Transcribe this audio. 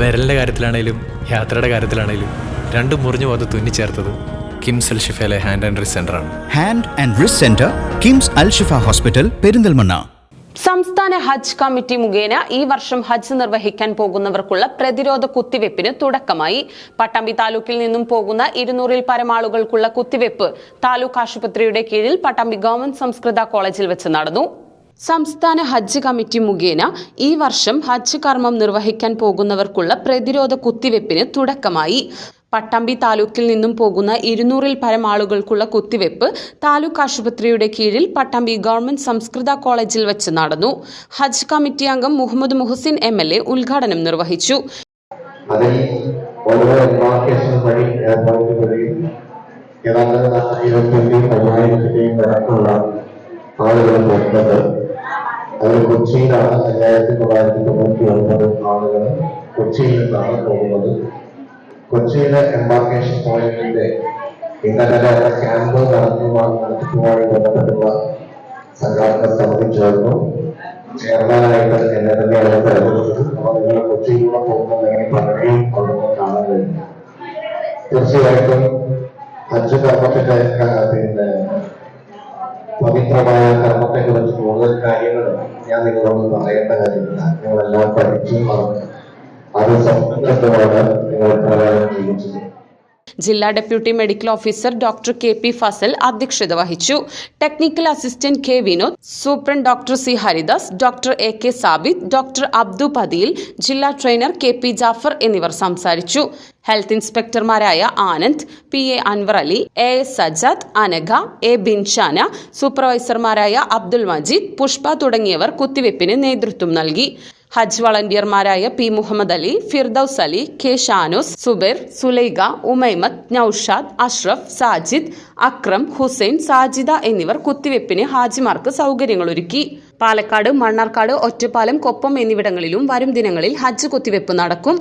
വിരലിന്റെ കാര്യത്തിലാണേലും യാത്രയുടെ കാര്യത്തിലാണേലും രണ്ടും മുറിഞ്ഞു പോകാതെ തുന്നിച്ചേർത്തത് കിംസ് അൽ ഷിഫയിലെ ഹാൻഡ് ആൻഡ് റിസ് ആണ്. Hand and wrist centre KIMS Al Shifa hospital Perinthalmanna. സംസ്ഥാന ഹജ്ജ് കമ്മിറ്റി മുഖേന ഈ വർഷം ഹജ്ജ് നിർവഹിക്കാൻ പോകുന്നവർക്കുള്ള പ്രതിരോധ കുത്തിവെപ്പിന് തുടക്കമായി. പട്ടാമ്പി താലൂക്കിൽ നിന്നും പോകുന്ന ഇരുന്നൂറിൽ പരമാളുകൾക്കുള്ള കുത്തിവെപ്പ് താലൂക്ക് ആശുപത്രിയുടെ കീഴിൽ പട്ടാമ്പി ഗവൺമെന്റ് സംസ്കൃത കോളേജിൽ വെച്ച് നടന്നു. സംസ്ഥാന ഹജ്ജ് കമ്മിറ്റി മുഖേന ഈ വർഷം ഹജ്ജ് കർമ്മം നിർവഹിക്കാൻ പോകുന്നവർക്കുള്ള പ്രതിരോധ കുത്തിവെപ്പിന് തുടക്കമായി. പട്ടാമ്പി താലൂക്കിൽ നിന്നും പോകുന്ന ഇരുന്നൂറിൽ പരം ആളുകൾക്കുള്ള കുത്തിവെപ്പ് താലൂക്ക് ആശുപത്രിയുടെ കീഴിൽ പട്ടാമ്പി ഗവൺമെന്റ് സംസ്കൃത കോളേജിൽ വെച്ച് നടന്നു. ഹജ്ജ് കമ്മിറ്റി അംഗം Muhammad Muhasin M L A ഉദ്ഘാടനം നിർവഹിച്ചു. അതിൽ കൊച്ചിയിലാണ് അയ്യായിരത്തി തൊള്ളായിരത്തി തൊണ്ണൂറ്റി ഒൻപത് ആളുകൾ കൊച്ചിയിൽ നിന്നാണ് പോകുന്നത്. കൊച്ചിയിലെ എംബാർക്കേഷൻ പോയിന്റിന്റെ ഇന്നലെ ക്യാമ്പ് നടത്തുവാൻ നടത്തുവാൻ ബന്ധപ്പെട്ടുള്ള സംഘാടക സമിതി ചേർന്നു ചെയർമാനായിട്ട് എന്നെ തന്നെയാണ് തെരഞ്ഞെടുത്തത് അപ്പൊ നിങ്ങൾ കൊച്ചിയിലൂടെ പോകുന്ന പലരെയും അവിടെ കാണാൻ കഴിഞ്ഞു. തീർച്ചയായിട്ടും ഹജ്ജ് കർമ്മത്തിന്റെ പിന്നെ പവിത്രമായ കർമ്മത്തെ കുറിച്ച് കൂടുതൽ കാര്യങ്ങൾ ഞാൻ നിങ്ങളോട് പറയേണ്ട കാര്യമില്ല. നിങ്ങളെല്ലാം പഠിച്ചു അത് സംബന്ധിച്ചോടെ നിങ്ങൾ പ്രകാരം ജീവിച്ചത് ജില്ലാ deputy medical officer doctor K P Fasal അധ്യക്ഷത വഹിച്ചു. Technical assistant K Vinod superintendent doctor C Haridas doctor A K Sabith doctor Abdu Pathiyil ജില്ലാ ട്രെയിനർ കെ പി ജാഫർ എന്നിവർ സംസാരിച്ചു. Health ഇൻസ്പെക്ടർമാരായ Anand P A Anwar Ali A S Sajad Anagha A Binshana സൂപ്പർവൈസർമാരായ Abdul Majeed Pushpa തുടങ്ങിയവർ കുത്തിവെപ്പിന് നേതൃത്വം നൽകി. ഹജ്ജ് വളണ്ടിയർമാരായ പി മുഹമ്മദ് അലി ഫിർദൌസ് അലി കെ ഷാനൂസ് സുബിർ സുലൈഖ ഉമൈമത്ത് നൌഷാദ് അഷ്റഫ് സാജിദ് അക്രം ഹുസൈൻ സാജിദ എന്നിവർ കുത്തിവെപ്പിന് ഹാജിമാർക്ക് സൗകര്യങ്ങളൊരുക്കി. പാലക്കാട് മണ്ണാർക്കാട് ഒറ്റപ്പാലം കൊപ്പം എന്നിവിടങ്ങളിലും വരും ദിനങ്ങളിൽ ഹജ്ജ് കുത്തിവെപ്പ് നടക്കും.